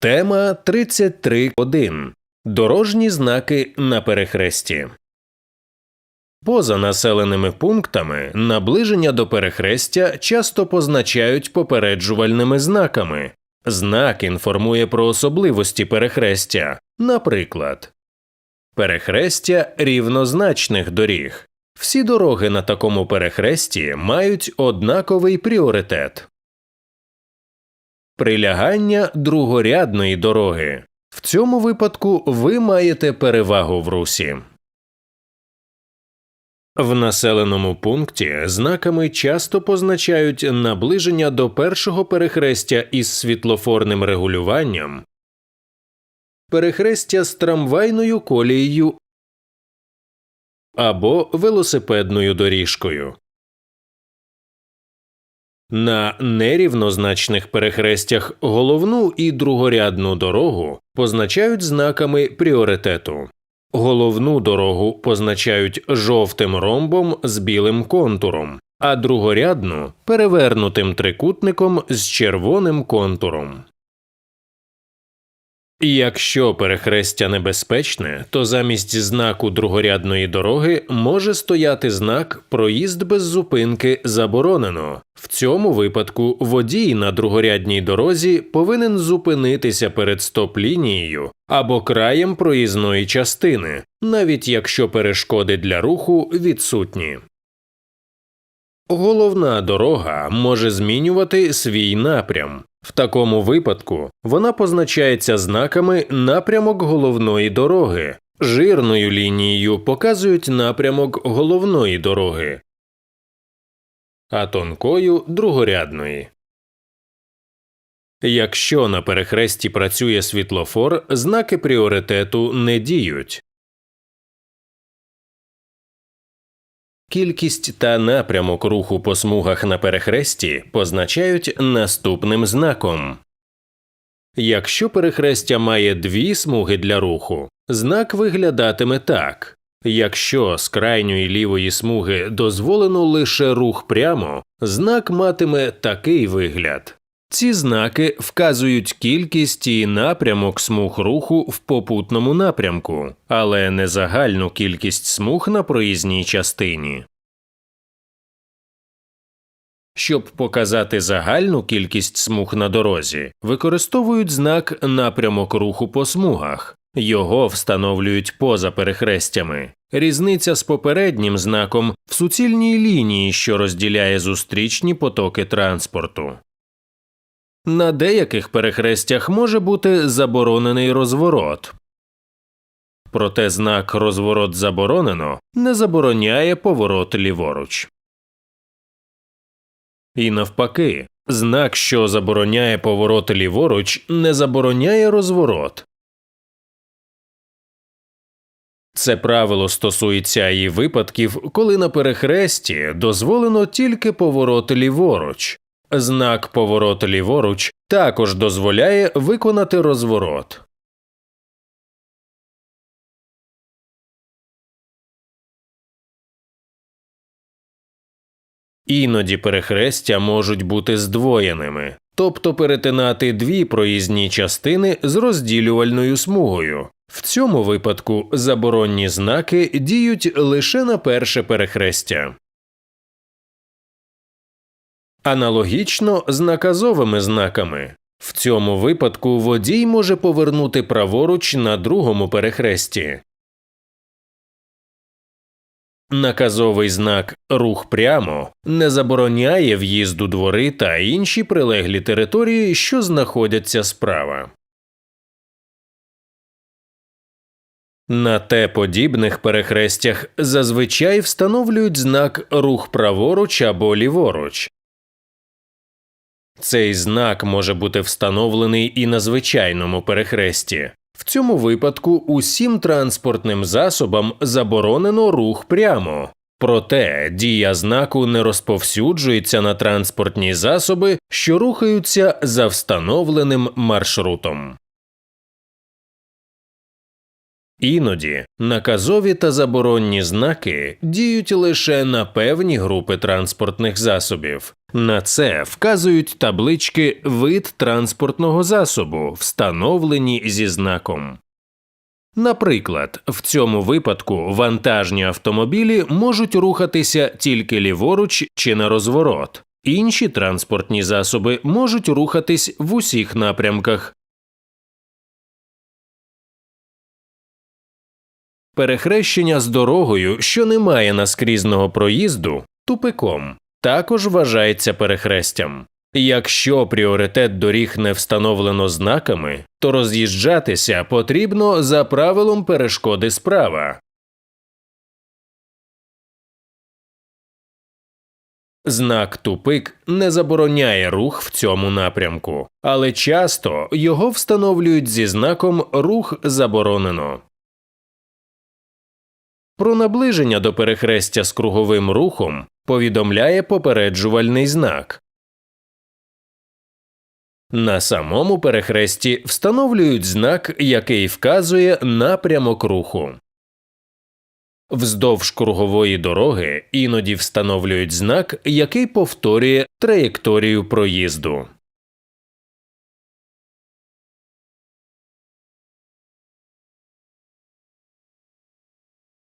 Тема 33.1. Дорожні знаки на перехресті. Поза населеними пунктами наближення до перехрестя часто позначають попереджувальними знаками. Знак інформує про особливості перехрестя, наприклад, перехрестя рівнозначних доріг. Всі дороги на такому перехресті мають однаковий пріоритет. Прилягання другорядної дороги. В цьому випадку ви маєте перевагу в русі. В населеному пункті знаками часто позначають наближення до першого перехрестя із світлофорним регулюванням, перехрестя з трамвайною колією або велосипедною доріжкою. На нерівнозначних перехрестях головну і другорядну дорогу позначають знаками пріоритету. Головну дорогу позначають жовтим ромбом з білим контуром, а другорядну перевернутим трикутником з червоним контуром. Якщо перехрестя небезпечне, то замість знаку другорядної дороги може стояти знак Проїзд без зупинки заборонено. В цьому випадку водій на другорядній дорозі повинен зупинитися перед стоп-лінією або краєм проїзної частини, навіть якщо перешкоди для руху відсутні. Головна дорога може змінювати свій напрям. В такому випадку вона позначається знаками напрямок головної дороги, жирною лінією показують напрямок головної дороги, а тонкою другорядної. Якщо на перехресті працює світлофор, знаки пріоритету не діють. Кількість та напрямок руху по смугах на перехресті позначають наступним знаком. Якщо перехрестя має дві смуги для руху, знак виглядатиме так. Якщо з крайньої лівої смуги дозволено лише рух прямо, знак матиме такий вигляд. Ці знаки вказують кількість і напрямок смуг руху в попутному напрямку, але не загальну кількість смуг на проїзній частині. Щоб показати загальну кількість смуг на дорозі, використовують знак напрямок руху по смугах. Його встановлюють поза перехрестями. Різниця з попереднім знаком в суцільній лінії, що розділяє зустрічні потоки транспорту. На деяких перехрестях може бути заборонений розворот. Проте знак розворот заборонено не забороняє поворот ліворуч. І навпаки, знак, що забороняє поворот ліворуч, не забороняє розворот. Це правило стосується і випадків, коли на перехресті дозволено тільки поворот ліворуч. Знак поворот ліворуч також дозволяє виконати розворот. Іноді перехрестя можуть бути здвоєними, тобто перетинати дві проїзні частини з розділювальною смугою. В цьому випадку заборонні знаки діють лише на перше перехрестя. Аналогічно з наказовими знаками. В цьому випадку водій може повернути праворуч на другому перехресті. Наказовий знак Рух прямо не забороняє в'їзду двори та інші прилеглі території, що знаходяться справа. На те подібних перехрестях зазвичай встановлюють знак Рух праворуч або ліворуч. Цей знак може бути встановлений і на звичайному перехресті. В цьому випадку усім транспортним засобам заборонено рух прямо. Проте дія знаку не розповсюджується на транспортні засоби, що рухаються за встановленим маршрутом. Іноді наказові та заборонні знаки діють лише на певні групи транспортних засобів. На це вказують таблички вид транспортного засобу, встановлені зі знаком. Наприклад, в цьому випадку вантажні автомобілі можуть рухатися тільки ліворуч чи на розворот, інші транспортні засоби можуть рухатись в усіх напрямках. Перехрещення з дорогою, що не має наскрізного проїзду, тупиком, також вважається перехрестям. Якщо пріоритет доріг не встановлено знаками, то роз'їжджатися потрібно за правилом перешкоди справа. Знак тупик не забороняє рух в цьому напрямку, але часто його встановлюють зі знаком рух заборонено. Про наближення до перехрестя з круговим рухом повідомляє попереджувальний знак. На самому перехресті встановлюють знак, який вказує напрямок руху. Вздовж кругової дороги іноді встановлюють знак, який повторює траєкторію проїзду.